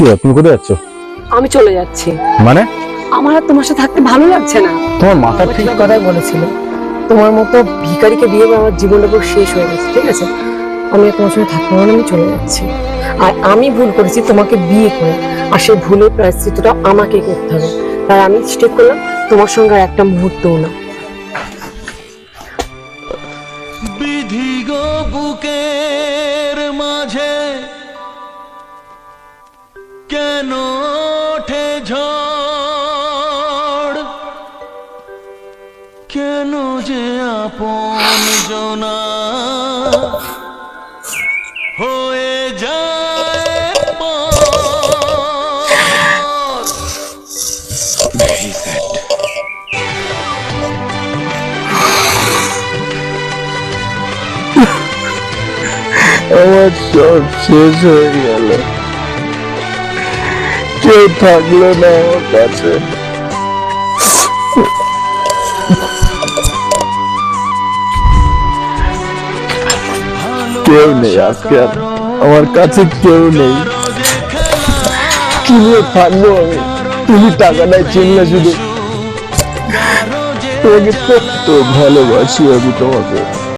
কি তুমি কোথায় যাচ্ছ? আমি চলে যাচ্ছি। মানে? আমার আর তোমার সাথে থাকতে ভালো লাগছে না। তোমার মাথা ঠিক কথাই বলেছিল। তোমার মতো ভিখারিকে বিয়ে করে আমার জীবনটা পুরো শেষ হয়ে গেছে ঠিক আছে? আমি আর তোমার সঙ্গে না আমি চলে যাচ্ছি। আর আমি ভুল করেছি তোমাকে বিয়ে করে। আর সেই ভুলের প্রায়শ্চিতটা আমাকেই করতে হবে। তাই আমি স্টেপ করলাম তোমার সঙ্গে আর একটা মুহূর্তও না। বিধি গো বুকের কেন ওঠে ঝড় কেন যে আপন জনা হয়ে যায় পর? আমার সব শেষ হয়ে গেল কেউ থাকল না আমার কাছে। কেউ নেই আজকে আর। আমার কাছে কেউ নেই। কি নিয়ে থাকব আমি? তুমি টাকাটাই চিনলে শুধু। তোমাকে কত ভালোবাসি আমি তোমাকে।